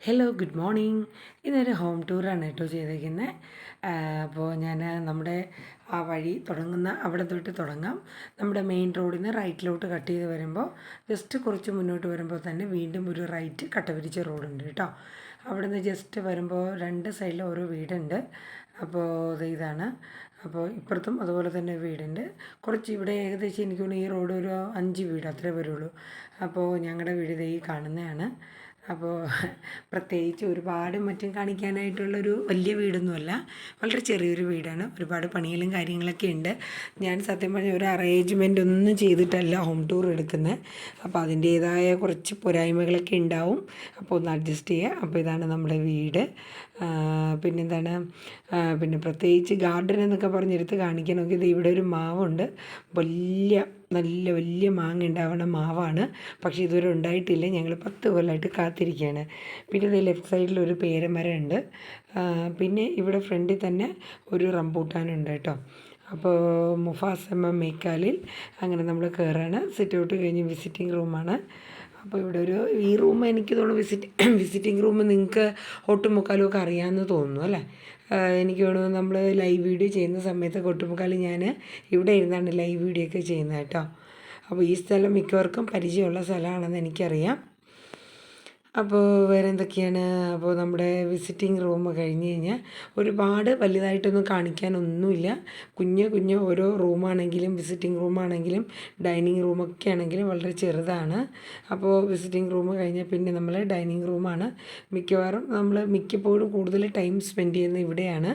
Hello good morning ഇന്നൊരു home ടൂറാണ് കേട്ടോ ചെയ്തേക്കുന്നത് അപ്പോൾ ഞാൻ നമ്മുടെ ആ വഴി തുടങ്ങുന്ന അവിടെ തൊട്ട് തുടങ്ങാം. നമ്മുടെ മെയിൻ റോഡിൽ നിന്ന് റൈറ്റിലോട്ട് കട്ട് ചെയ്ത് വരുമ്പോൾ ജസ്റ്റ് കുറച്ച് മുന്നോട്ട് വരുമ്പോൾ തന്നെ വീണ്ടും ഒരു റൈറ്റ് കട്ട പിരിച്ച റോഡുണ്ട് കേട്ടോ. അവിടെ നിന്ന് ജസ്റ്റ് വരുമ്പോൾ രണ്ട് സൈഡിലും ഓരോ വീടുണ്ട്. അപ്പോൾ ഇതാണ്. അപ്പോൾ ഇപ്പുറത്തും അതുപോലെ തന്നെ വീടുണ്ട്. കുറച്ച് ഇവിടെ ഏകദേശം എനിക്ക് തോന്നുന്നു ഈ റോഡ് ഒരു അഞ്ച് വീട് അത്രേ വരുള്ളൂ. അപ്പോൾ ഞങ്ങളുടെ വീട് ഈ കാണുന്നതാണ്. അപ്പോൾ പ്രത്യേകിച്ച് ഒരുപാട് മറ്റും കാണിക്കാനായിട്ടുള്ളൊരു വലിയ വീടൊന്നുമല്ല. വളരെ ചെറിയൊരു വീടാണ്. ഒരുപാട് പണികളും കാര്യങ്ങളൊക്കെ ഉണ്ട്. ഞാൻ സത്യം പറഞ്ഞ ഒരു അറേഞ്ച്മെന്റ് ഒന്നും ചെയ്തിട്ടല്ല ഹോം ടൂർ എടുക്കുന്നത് അപ്പോൾ അതിന്റേതായ കുറച്ച് പോരായ്മകളൊക്കെ ഉണ്ടാവും. അപ്പോൾ ഒന്ന് അഡ്ജസ്റ്റ് ചെയ്യുക അപ്പോൾ ഇതാണ് നമ്മുടെ വീട്. പിന്നെന്താണ്? പിന്നെ പ്രത്യേകിച്ച് ഗാർഡൻ എന്നൊക്കെ പറഞ്ഞെടുത്ത് കാണിക്കണമെങ്കിൽ ഇത് ഇവിടെ ഒരു മാവുണ്ട്. വലിയ നല്ല വലിയ മാങ്ങ ഉണ്ടാവുന്ന മാവാണ്. പക്ഷേ ഇതുവരെ ഉണ്ടായിട്ടില്ല. ഞങ്ങൾ പത്ത് കൊല്ലമായിട്ട് കാത്തിരിക്കുകയാണ്. പിന്നെ ഇത് ലെഫ്റ്റ് സൈഡിൽ ഒരു പേരമരം ഉണ്ട് പിന്നെ ഇവിടെ ഫ്രണ്ടിൽ തന്നെ ഒരു റംബൂട്ടാനുണ്ട് കേട്ടോ. അപ്പോൾ മുഫാസമ്മ മേക്കാലിൽ അങ്ങനെ നമ്മൾ കയറാണ്. സിറ്റ് ഔട്ട് കഴിഞ്ഞ് വിസിറ്റിംഗ് റൂമാണ്. അപ്പോൾ ഇവിടെ ഒരു ഈ റൂം എനിക്ക് തോന്നുന്നു വിസിറ്റ് വിസിറ്റിംഗ് റൂം നിങ്ങൾക്ക് ഒട്ടുമുക്കാലും ഒക്കെ അറിയാമെന്ന് തോന്നുന്നു അല്ലേ? എനിക്ക് തോന്നുന്നു നമ്മൾ ലൈവ് വീഡിയോ ചെയ്യുന്ന സമയത്ത് ഒട്ടുമുക്കാലും ഞാൻ ഇവിടെ ഇരുന്നാണ് ലൈവ് വീഡിയോ ഒക്കെ ചെയ്യുന്നത് കേട്ടോ. അപ്പോൾ ഈ സ്ഥലം മിക്കവർക്കും പരിചയമുള്ള സ്ഥലമാണെന്ന് എനിക്കറിയാം. അപ്പോൾ വേറെ എന്തൊക്കെയാണ് അപ്പോൾ നമ്മുടെ വിസിറ്റിംഗ് റൂം കഴിഞ്ഞ് കഴിഞ്ഞാൽ ഒരുപാട് വലുതായിട്ടൊന്നും കാണിക്കാനൊന്നുമില്ല. കുഞ്ഞ് കുഞ്ഞ് ഓരോ റൂമാണെങ്കിലും വിസിറ്റിംഗ് റൂമാണെങ്കിലും ഡൈനിങ് റൂമൊക്കെ ആണെങ്കിലും വളരെ ചെറുതാണ്. അപ്പോൾ വിസിറ്റിംഗ് റൂം കഴിഞ്ഞാൽ പിന്നെ നമ്മൾ ഡൈനിങ് റൂമാണ് മിക്കവാറും നമ്മൾ മിക്കപ്പോഴും കൂടുതൽ ടൈം സ്പെൻഡ് ചെയ്യുന്നത് ഇവിടെയാണ്.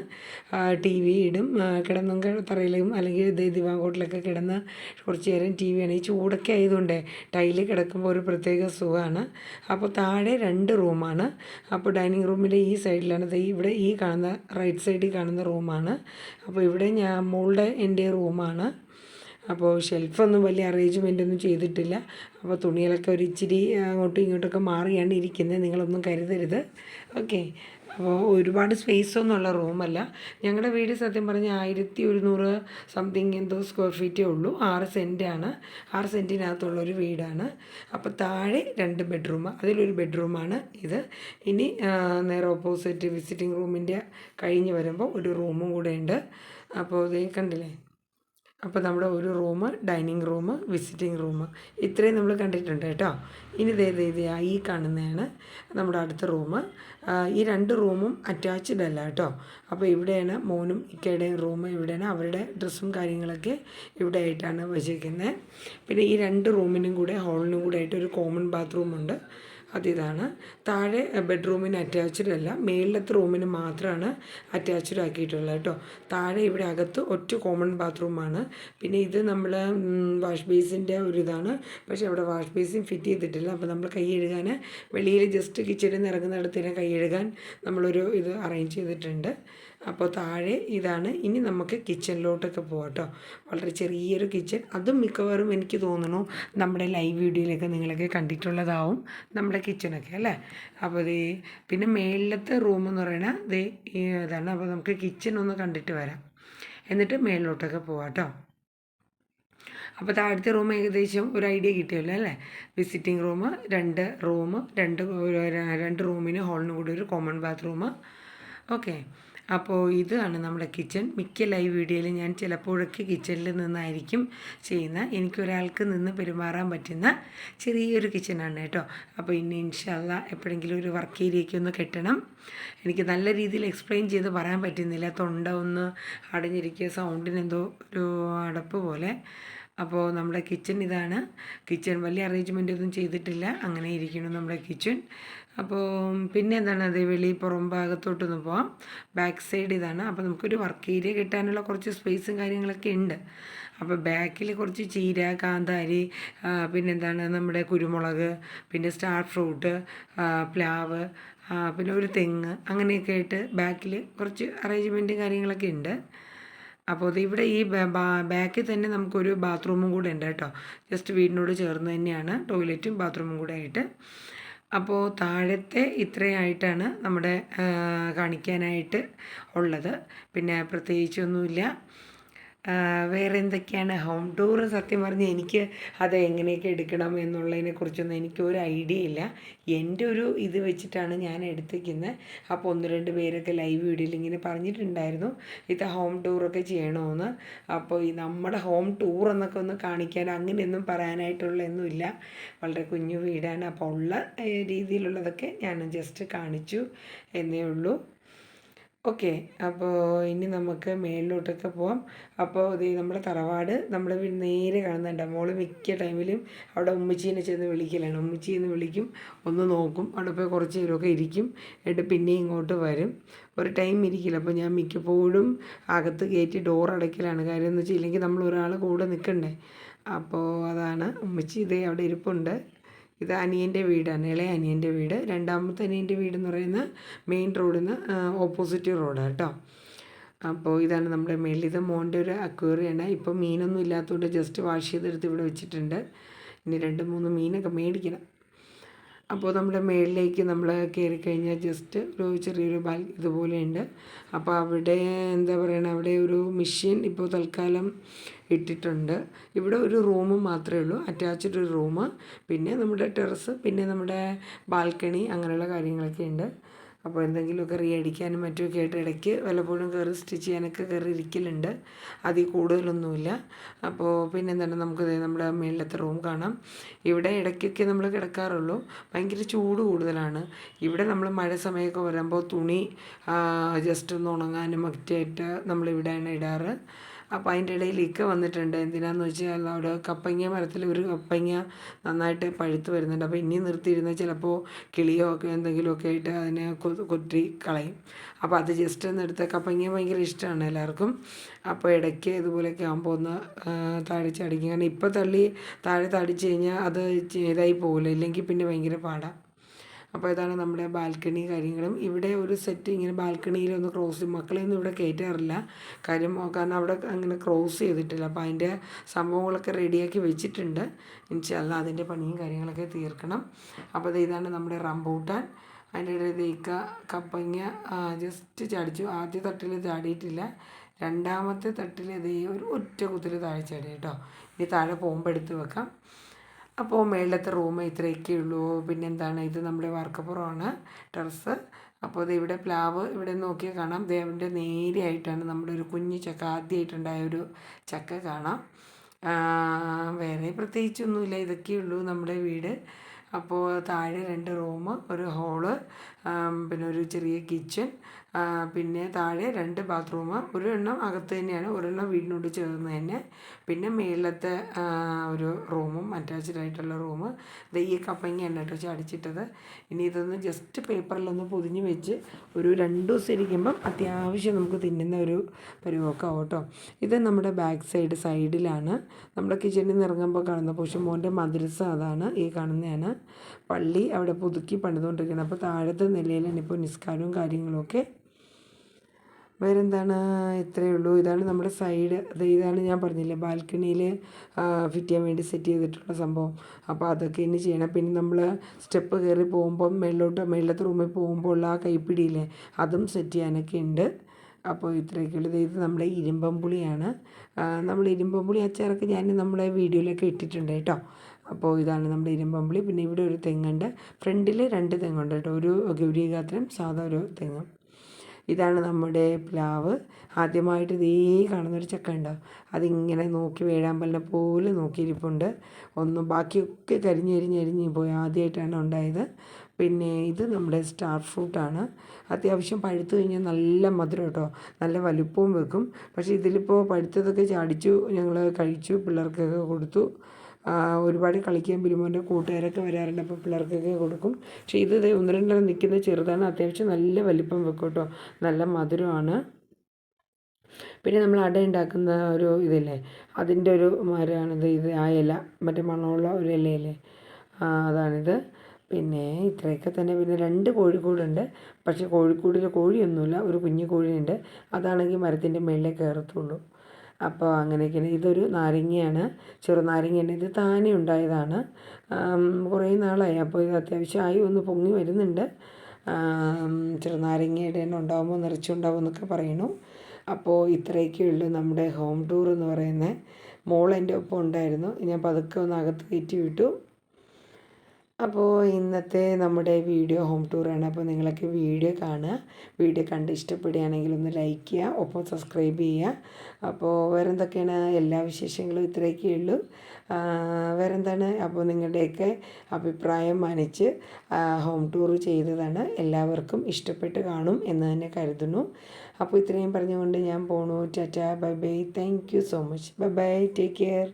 ടി വി ഇടും. കിടന്നും തറയിലും അല്ലെങ്കിൽ ദേ ദിവാങ്കോട്ടിലൊക്കെ കിടന്ന് കുറച്ച് നേരം ടി വി ആണ്. ഈ ചൂടൊക്കെ ആയതുകൊണ്ട് ടൈലിൽ കിടക്കുമ്പോൾ ഒരു പ്രത്യേക സുഖമാണ് അപ്പോൾ താഴെ രണ്ട് റൂമാണ്. അപ്പോൾ ഡൈനിങ് റൂമിന്റെ ഈ സൈഡിലാണ്. ഇവിടെ ഈ കാണുന്ന റൈറ്റ് സൈഡിൽ കാണുന്ന റൂമാണ്. അപ്പോൾ ഇവിടെ ഞാൻ മോളുടെ എന്റെ റൂമാണ്. അപ്പോൾ ഷെൽഫൊന്നും വലിയ അറേഞ്ച്മെന്റ് ഒന്നും ചെയ്തിട്ടില്ല. അപ്പോൾ തുണികളൊക്കെ ഒരു ഇച്ചിരി അങ്ങോട്ടും ഇങ്ങോട്ടൊക്കെ മാറിയാണ് ഇരിക്കുന്നത്. നിങ്ങളൊന്നും കരുതരുത്. ഓക്കെ അപ്പോൾ ഒരുപാട് സ്പേസ് ഒന്നുമുള്ള റൂമല്ല ഞങ്ങളുടെ വീട് സത്യം പറഞ്ഞാൽ ആയിരത്തി ഒരുന്നൂറ് സംതിങ് എന്തോ സ്ക്വയർ ഫീറ്റേ ഉള്ളൂ. ആറ് സെന്റാണ് ആറ് സെന്റിനകത്തുള്ളൊരു വീടാണ്. അപ്പോൾ താഴെ രണ്ട് ബെഡ്റൂം അതിലൊരു ബെഡ്റൂമാണ് ഇത്. ഇനി നേരെ ഓപ്പോസിറ്റ് വിസിറ്റിംഗ് റൂമിന്റെ കഴിഞ്ഞ് വരുമ്പോൾ ഒരു റൂമും കൂടെ ഉണ്ട്. അപ്പോൾ ഇത് കണ്ടില്ലേ? അപ്പോൾ നമ്മുടെ ഒരു room dining room visiting room. ഇത്രയും നമ്മൾ കണ്ടിട്ടുണ്ട് കേട്ടോ. ഇനി ഇത് ആ ഈ കാണുന്നതാണ് നമ്മുടെ അടുത്ത റൂം. ഈ രണ്ട് റൂമും അറ്റാച്ച്ഡ് അല്ല കേട്ടോ. അപ്പോൾ ഇവിടെയാണ് മോനും ഇക്കയുടെയും റൂം. ഇവിടെയാണ് അവരുടെ ഡ്രസ്സും കാര്യങ്ങളൊക്കെ ഇവിടെ ആയിട്ടാണ് വെച്ചിരിക്കുന്നത്. പിന്നെ ഈ രണ്ട് റൂമിനും കൂടെ ഹാളിനും കൂടെ ആയിട്ട് ഒരു കോമൺ ബാത്റൂം ഉണ്ട്. അതിതാണ്. താഴെ ബെഡ്റൂമിന് അറ്റാച്ച്ഡ് അല്ല മേളിലത്തെ റൂമിന് മാത്രമാണ് അറ്റാച്ച്ഡ് ആക്കിയിട്ടുള്ളത് കേട്ടോ. താഴെ ഇവിടെ അകത്ത് ഒറ്റ കോമൺ ബാത്റൂമാണ് പിന്നെ ഇത് നമ്മൾ വാഷ് ബേസിന്റെ ഒരു ഇതാണ് പക്ഷേ അവിടെ വാഷ് ബേസിൻ ഫിറ്റ് ചെയ്തിട്ടില്ല. അപ്പോൾ നമ്മൾ കൈ കഴുകാൻ വെളിയിൽ ജസ്റ്റ് കിച്ചണിൽ നിന്ന് ഇറങ്ങുന്നിടത്തിന് കൈ കഴുകാൻ നമ്മളൊരു ഇത് അറേഞ്ച് ചെയ്തിട്ടുണ്ട്. അപ്പോൾ താഴെ ഇതാണ് ഇനി നമുക്ക് കിച്ചണിലോട്ടൊക്കെ പോകാം കേട്ടോ വളരെ ചെറിയൊരു കിച്ചൺ അതും മിക്കവാറും എനിക്ക് തോന്നുന്നു നമ്മുടെ ലൈവ് വീഡിയോയിലൊക്കെ നിങ്ങളൊക്കെ കണ്ടിട്ടുള്ളതാവും നമ്മുടെ കിച്ചണൊക്കെ അല്ലേ? അപ്പോൾ ഇത് പിന്നെ മേളിലത്തെ റൂം എന്ന് പറയുന്നത് ഇത് ഇതാണ്. അപ്പോൾ നമുക്ക് കിച്ചൺ ഒന്ന് കണ്ടിട്ട് വരാം. എന്നിട്ട് മേളിലോട്ടൊക്കെ പോവാം കേട്ടോ അപ്പോൾ താഴത്തെ റൂം ഏകദേശം ഒരു ഐഡിയ കിട്ടിയല്ലോ അല്ലേ? വിസിറ്റിംഗ് റൂം രണ്ട് റൂം രണ്ട് രണ്ട് റൂമിന് ഹോളിന് കൂടി ഒരു കോമൺ ബാത്റൂം ഓക്കെ അപ്പോൾ ഇതാണ് നമ്മുടെ കിച്ചൺ. മിക്ക ലൈവ് വീഡിയോയിൽ ഞാൻ ചിലപ്പോഴൊക്കെ കിച്ചണിൽ നിന്നായിരിക്കും ചെയ്യുന്ന എനിക്കൊരാൾക്ക് നിന്ന് പെരുമാറാൻ പറ്റുന്ന ചെറിയൊരു കിച്ചണാണ് കേട്ടോ. അപ്പോൾ ഇനി ഇൻഷല്ല എപ്പോഴെങ്കിലും ഒരു വർക്ക് ഏരിയയ്ക്ക് ഒന്ന് കെട്ടണം. എനിക്ക് നല്ല രീതിയിൽ എക്സ്പ്ലെയിൻ ചെയ്ത് പറയാൻ പറ്റുന്നില്ല. തൊണ്ട ഒന്ന് അടഞ്ഞിരിക്കുക സൗണ്ടിന് എന്തോ ഒരു അടപ്പ് പോലെ. അപ്പോൾ നമ്മുടെ കിച്ചൺ ഇതാണ്. കിച്ചൺ വലിയ അറേഞ്ച്മെന്റ് ഒന്നും ചെയ്തിട്ടില്ല. അങ്ങനെ ഇരിക്കുന്നു നമ്മുടെ കിച്ചൺ. അപ്പോൾ പിന്നെ എന്താണ് അത് വെളി പുറം ഭാഗത്തോട്ടൊന്ന് പോവാം. ബാക്ക് സൈഡ് ഇതാണ്. അപ്പോൾ നമുക്കൊരു വർക്ക് ഏരിയ കിട്ടാനുള്ള കുറച്ച് സ്പേസും കാര്യങ്ങളൊക്കെ ഉണ്ട്. അപ്പോൾ ബാക്കിൽ കുറച്ച് ചീര കാന്താരി പിന്നെന്താണ് നമ്മുടെ കുരുമുളക് പിന്നെ സ്റ്റാർ ഫ്രൂട്ട് പ്ലാവ് പിന്നെ ഒരു തെങ്ങ് അങ്ങനെയൊക്കെ ആയിട്ട് ബാക്കിൽ കുറച്ച് അറേഞ്ച്മെന്റും കാര്യങ്ങളൊക്കെ ഉണ്ട്. അപ്പോൾ ഇവിടെ ഈ ബാക്കിൽ തന്നെ നമുക്കൊരു ബാത്റൂമും കൂടെ ഉണ്ട് കേട്ടോ. ജസ്റ്റ് വീടിനോട് ചേർന്ന് തന്നെയാണ് ടോയ്ലറ്റും ബാത്റൂമും കൂടെ ആയിട്ട്. അപ്പോൾ താഴത്തെ ഇത്രയായിട്ടാണ് നമ്മുടെ കാണിക്കാനായിട്ട് ഉള്ളത്. പിന്നെ പ്രത്യേകിച്ചൊന്നുമില്ല. വേറെ എന്തൊക്കെയാണ് ഹോം ടൂർ സത്യം പറഞ്ഞാൽ എനിക്ക് അത് എങ്ങനെയൊക്കെ എടുക്കണം എന്നുള്ളതിനെ കുറിച്ചൊന്നും എനിക്ക് ഒരു ഐഡിയ ഇല്ല. എന്റെ ഒരു ഇത് വെച്ചിട്ടാണ് ഞാൻ എടുത്തിരിക്കുന്നത് അപ്പോൾ ഒന്ന് രണ്ട് പേരൊക്കെ ലൈവ് വീഡിയോയിൽ ഇങ്ങനെ പറഞ്ഞിട്ടുണ്ടായിരുന്നു. ഇത് ഹോം ടൂറൊക്കെ ചെയ്യണമെന്ന് അപ്പോൾ ഈ നമ്മുടെ ഹോം ടൂർ എന്നൊക്കെ ഒന്ന് കാണിക്കാൻ അങ്ങനെയൊന്നും പറയാനായിട്ടുള്ള ഒന്നുമില്ല വളരെ കുഞ്ഞു വീടാണ്. അപ്പോൾ ഉള്ള രീതിയിലുള്ളതൊക്കെ ഞാൻ ജസ്റ്റ് കാണിച്ചു എന്നേ ഉള്ളൂ. ഓക്കെ. അപ്പോൾ ഇനി നമുക്ക് മേളിലോട്ടൊക്കെ പോവാം. അപ്പോൾ ഇത് നമ്മുടെ തറവാട് നമ്മൾ നേരെ കാണുന്നുണ്ട്. മോൾ മിക്ക ടൈമിലും അവിടെ ഉമ്മച്ചീനെ ചെന്ന് വിളിക്കലാണ്. ഉമ്മച്ചി എന്ന് വിളിക്കും. ഒന്ന് നോക്കും. അവിടെ പോയി കുറച്ച് നേരമൊക്കെ ഇരിക്കും. എന്നിട്ട് പിന്നെ ഇങ്ങോട്ട് വരും. ഒരു ടൈം ഇരിക്കില്ല. അപ്പോൾ ഞാൻ മിക്കപ്പോഴും അകത്ത് കയറ്റി ഡോർ അടയ്ക്കലാണ്. കാര്യം എന്ന് വെച്ചാൽ ഇല്ലെങ്കിൽ നമ്മൾ ഒരാൾ കൂടെ നിൽക്കണ്ടേ അപ്പോൾ അതാണ് ഉമ്മച്ചി ഇതേ അവിടെ ഇരിപ്പുണ്ട്. ഇത് അനിയന്റെ വീടാണ് ഇളയ അനിയന്റെ വീട്. രണ്ടാമത്തെ അനിയന്റെ വീട് എന്ന് പറയുന്നത് മെയിൻ റോഡിൽ നിന്ന് ഓപ്പോസിറ്റ് റോഡാണ് കേട്ടോ. അപ്പോൾ ഇതാണ് നമ്മുടെ മേളിൽ. ഇത് മോന്റെ ഒരു അക്വേറിയാണ് ഇപ്പോൾ മീനൊന്നും ഇല്ലാത്തതുകൊണ്ട് ജസ്റ്റ് വാഷ് ചെയ്തെടുത്ത് ഇവിടെ വെച്ചിട്ടുണ്ട്. ഇനി രണ്ട് മൂന്ന് മീനൊക്കെ മേടിക്കണം. അപ്പോൾ നമ്മുടെ മേളിലേക്ക് നമ്മൾ കയറി കഴിഞ്ഞാൽ ജസ്റ്റ് ഒരു ചെറിയൊരു ബാൽ ഇതുപോലെയുണ്ട്. അപ്പോൾ അവിടെ എന്താ പറയണത് അവിടെ ഒരു മെഷീൻ ഇപ്പോൾ തൽക്കാലം ഇട്ടിട്ടുണ്ട്. ഇവിടെ ഒരു റൂം മാത്രമേ ഉള്ളൂ. അറ്റാച്ച്ഡ് ഒരു റൂം പിന്നെ നമ്മുടെ ടെറസ് പിന്നെ നമ്മുടെ ബാൽക്കണി അങ്ങനെയുള്ള കാര്യങ്ങളൊക്കെ ഉണ്ട്. അപ്പോൾ എന്തെങ്കിലുമൊക്കെ റീ അടിക്കാനും മറ്റുമൊക്കെ ആയിട്ട് ഇടയ്ക്ക് വല്ലപ്പോഴും കയറി സ്റ്റിച്ച് ചെയ്യാനൊക്കെ കയറി ഇരിക്കലുണ്ട്. അതിൽ കൂടുതലൊന്നുമില്ല. അപ്പോൾ പിന്നെ എന്താണ് നമുക്ക് നമ്മുടെ മേളിലത്തെ റൂം കാണാം. ഇവിടെ ഇടയ്ക്കൊക്കെ നമ്മൾ കിടക്കാറുള്ളൂ. ഭയങ്കര ചൂട് കൂടുതലാണ്. ഇവിടെ നമ്മൾ മഴ സമയമൊക്കെ വരുമ്പോൾ തുണി ജസ്റ്റ് ഒന്ന് ഉണങ്ങാനും മറ്റായിട്ട് നമ്മളിവിടെയാണ് ഇടാറ്. അപ്പോൾ അതിന്റെ ഇടയിൽ ഇക്ക വന്നിട്ടുണ്ട്. എന്തിനാന്ന് വെച്ചാൽ അവിടെ കപ്പങ്ങ മരത്തിൽ ഒരു കപ്പങ്ങ നന്നായിട്ട് പഴുത്ത് വരുന്നുണ്ട്. അപ്പോൾ ഇനി നിർത്തിയിരുന്ന ചിലപ്പോൾ കിളിയോ ഒക്കെ എന്തെങ്കിലുമൊക്കെ ആയിട്ട് അതിനെ കൊത്തി കളയും. അപ്പോൾ അത് ജസ്റ്റ് ഒന്ന് എടുത്ത കപ്പങ്ങ ഭയങ്കര ഇഷ്ടമാണ് എല്ലാവർക്കും. അപ്പോൾ ഇടയ്ക്ക് ഇതുപോലെയൊക്കെ ആകുമ്പോൾ ഒന്ന് താഴെ ചടിക്കും കാരണം ഇപ്പോൾ തള്ളി താഴെ തടിച്ച് കഴിഞ്ഞാൽ അത് ഇതായി പോകില്ല ഇല്ലെങ്കിൽ പിന്നെ ഭയങ്കര പാടാണ് അപ്പോൾ ഇതാണ് നമ്മുടെ ബാൽക്കണി കാര്യങ്ങളും. ഇവിടെ ഒരു സെറ്റ് ഇങ്ങനെ ബാൽക്കണിയിലൊന്ന് ക്രോസ് മക്കളെയൊന്നും ഇവിടെ കയറ്റാറില്ല. കാര്യം കാരണം അവിടെ അങ്ങനെ ക്രോസ് ചെയ്തിട്ടില്ല. അപ്പോൾ അതിന്റെ സംഭവങ്ങളൊക്കെ റെഡിയാക്കി വെച്ചിട്ടുണ്ട്. ഇൻഷല്ല അതിന്റെ പണിയും കാര്യങ്ങളൊക്കെ തീർക്കണം. അപ്പോൾ ഇതാണ് നമ്മുടെ റംബൂട്ടാൻ. അതിന്റെ ഇടയിൽ തേക്ക കപ്പങ്ങ ജസ്റ്റ് ചാടിച്ചു. ആദ്യ തട്ടിൽ ചാടിയിട്ടില്ല. രണ്ടാമത്തെ തട്ടിൽ ഇതേ ഒരു ഒറ്റ കുത്തിൽ താഴെ ചാടി കേട്ടോ. ഇനി താഴെ പോകുമ്പോൾ എടുത്ത് വെക്കാം. അപ്പോൾ മേളിലത്തെ റൂം ഇത്രയൊക്കെ ഉള്ളൂ. പിന്നെന്താണ്? ഇത് നമ്മുടെ വാർക്കപ്പുറമാണ് ടെറസ്. അപ്പോൾ ഇത് ഇവിടെ പ്ലാവ് ഇവിടെ നോക്കിയാൽ കാണാം. ദേവന്റെ നേരെയായിട്ടാണ് നമ്മുടെ ഒരു കുഞ്ഞു ചക്ക ആദ്യമായിട്ടുണ്ടായ ഒരു ചക്ക കാണാം. വേറെ പ്രത്യേകിച്ചൊന്നുമില്ല. ഇതൊക്കെ ഉള്ളൂ നമ്മുടെ വീട്. അപ്പോൾ താഴെ രണ്ട് റൂം ഒരു ഹോൾ പിന്നെ ഒരു ചെറിയ കിച്ചൺ പിന്നെ താഴെ രണ്ട് ബാത്റൂം ഒരെണ്ണം അകത്ത് തന്നെയാണ് ഒരെണ്ണം വീടിനോട് ചേർന്ന് തന്നെ. പിന്നെ മേളിലത്തെ ഒരു റൂമും അറ്റാച്ച്ഡ് ആയിട്ടുള്ള റൂം ഈ കപ്പങ്ങയാണ് കേട്ടോ ചടിച്ചിട്ടത്. ഇനി ഇതൊന്ന് ജസ്റ്റ് പേപ്പറിലൊന്ന് പൊതിഞ്ഞ് വെച്ച് ഒരു രണ്ട് ദിവസം ഇരിക്കുമ്പം അത്യാവശ്യം നമുക്ക് തിന്നുന്ന ഒരു പരുവമൊക്കെ ആവും കേട്ടോ. ഇത് നമ്മുടെ ബാക്ക് സൈഡ് സൈഡിലാണ് നമ്മുടെ കിച്ചണിൽ നിന്ന് ഇറങ്ങുമ്പോൾ കാണുന്ന പക്ഷേ മോന്റെ മദ്രസ അതാണ് ഈ കാണുന്നതാണ്. പള്ളി അവിടെ പുതുക്കി പണിതുകൊണ്ടിരിക്കുന്നത്. അപ്പോൾ താഴത്തെ നിലയിലാണ് ഇപ്പോൾ നിസ്കാരവും കാര്യങ്ങളുമൊക്കെ വേറെന്താണ്? ഇത്രയേ ഉള്ളൂ. ഇതാണ് നമ്മുടെ സൈഡ് അത് ഇതാണ് ഞാൻ പറഞ്ഞില്ലേ ബാൽക്കണിയിൽ ഫിറ്റ് ചെയ്യാൻ വേണ്ടി സെറ്റ് ചെയ്തിട്ടുള്ള സംഭവം. അപ്പോൾ അതൊക്കെ ഇനി ചെയ്യണം. പിന്നെ നമ്മൾ സ്റ്റെപ്പ് കയറി പോകുമ്പം മേളിലോട്ട് മേളിലത്തെ റൂമിൽ പോകുമ്പോൾ ഉള്ള ആ കൈപ്പിടിയില്ലേ അതും സെറ്റ് ചെയ്യാനൊക്കെ ഉണ്ട്. അപ്പോൾ ഇത്രയൊക്കെ ഉള്ളത് ഇത് നമ്മുടെ ഇരുമ്പമ്പുളിയാണ്. നമ്മൾ ഇരുമ്പമ്പുളി അച്ചാറൊക്കെ ഞാൻ നമ്മളെ വീഡിയോയിലൊക്കെ ഇട്ടിട്ടുണ്ട് കേട്ടോ. അപ്പോൾ ഇതാണ് നമ്മുടെ ഇരുമ്പമ്പുളി. പിന്നെ ഇവിടെ ഒരു തെങ്ങുണ്ട്. ഫ്രണ്ടിൽ രണ്ട് തെങ്ങുണ്ട് കേട്ടോ. ഒരു ഗൗരികാത്രം സാധാ ഒരു തെങ്ങ്. ഇതാണ് നമ്മുടെ പ്ലാവ്. ആദ്യമായിട്ട് ഇതേ കാണുന്നൊരു ചക്ക ഉണ്ടാവും അതിങ്ങനെ നോക്കി വേഴാമ്പലിനെ പോലെ നോക്കിയിരിപ്പുണ്ട്. ഒന്നും ബാക്കിയൊക്കെ കരിഞ്ഞെരിഞ്ഞെരിഞ്ഞ് പോയി ആദ്യമായിട്ടാണ് ഉണ്ടായത്. പിന്നെ ഇത് നമ്മുടെ സ്റ്റാർ ഫ്രൂട്ടാണ് അത്യാവശ്യം പഴുത്തു കഴിഞ്ഞാൽ നല്ല മധുരം കേട്ടോ. നല്ല വലുപ്പവും വെക്കും. പക്ഷേ ഇതിലിപ്പോൾ പഴുത്തതൊക്കെ ചാടിച്ചു ഞങ്ങൾ കഴിച്ചു പിള്ളേർക്കൊക്കെ കൊടുത്തു. ഒരുപാട് കളിക്കാൻ ബിലിമോന്റെ കൂട്ടുകാരൊക്കെ വരാറുണ്ട്. അപ്പോൾ പിള്ളേർക്കൊക്കെ കൊടുക്കും. പക്ഷേ ഇത് ഒന്ന് രണ്ടെണ്ണം നിൽക്കുന്ന ചെറുതാണ്. അത്യാവശ്യം നല്ല വലിപ്പം വെക്കും കേട്ടോ. നല്ല മധുരമാണ്. പിന്നെ നമ്മൾ അട ഉണ്ടാക്കുന്ന ഒരു ഇതില്ലേ? അതിന്റെ ഒരു മരമാണിത്. ഇത് ആ ഇല. മറ്റേ മണമുള്ള ഒരു ഇലയില്ലേ? അതാണിത്. പിന്നെ ഇത്രയൊക്കെ തന്നെ. പിന്നെ രണ്ട് കോഴിക്കൂടുണ്ട്. പക്ഷേ കോഴിക്കൂടിൽ കോഴിയൊന്നുമില്ല. ഒരു കുഞ്ഞു കോഴിയുണ്ട്. അതാണെങ്കിൽ മരത്തിന്റെ മുകളിലേ കയറത്തുള്ളൂ. അപ്പോൾ അങ്ങനെയൊക്കെയാണ്. ഇതൊരു നാരങ്ങയാണ്. ചെറുനാരങ്ങയാണ് ഇത് താനെ ഉണ്ടായതാണ്. കുറേ നാളായി. അപ്പോൾ ഇത് അത്യാവശ്യമായി ഒന്ന് പൊങ്ങി വരുന്നുണ്ട്. ചെറുനാരങ്ങയുടെ തന്നെ ഉണ്ടാകുമ്പോൾ നിറച്ചുണ്ടാവും എന്നൊക്കെ പറയുന്നു അപ്പോൾ ഇത്രയൊക്കെ ഉള്ളൂ നമ്മുടെ ഹോം ടൂർ എന്ന് പറയുന്നത് മോൾ എന്റെ ഒപ്പം ഉണ്ടായിരുന്നു. ഞാൻ പതുക്കെ ഒന്ന് അകത്ത് കയറ്റി വിട്ടു. അപ്പോൾ ഇന്നത്തെ നമ്മുടെ വീഡിയോ ഹോം ടൂറാണ്. അപ്പോൾ നിങ്ങളൊക്കെ വീഡിയോ കാണുക. വീഡിയോ കണ്ട് ഇഷ്ടപ്പെടുകയാണെങ്കിൽ ഒന്ന് ലൈക്ക് ചെയ്യുക. ഒപ്പം സബ്സ്ക്രൈബ് ചെയ്യുക. അപ്പോൾ വേറെ എന്തൊക്കെയാണ് എല്ലാ വിശേഷങ്ങളും ഇത്രയൊക്കെ ഉള്ളൂ. വേറെ എന്താണ് അപ്പോൾ നിങ്ങളുടെയൊക്കെ അഭിപ്രായം മാനിച്ച് ഹോം ടൂർ ചെയ്തതാണ്. എല്ലാവർക്കും ഇഷ്ടപ്പെട്ട് കാണും എന്ന് തന്നെ കരുതുന്നു. അപ്പോൾ ഇത്രയും പറഞ്ഞുകൊണ്ട് ഞാൻ പോണു. Tata bye bye. Thank you so much bye bye take care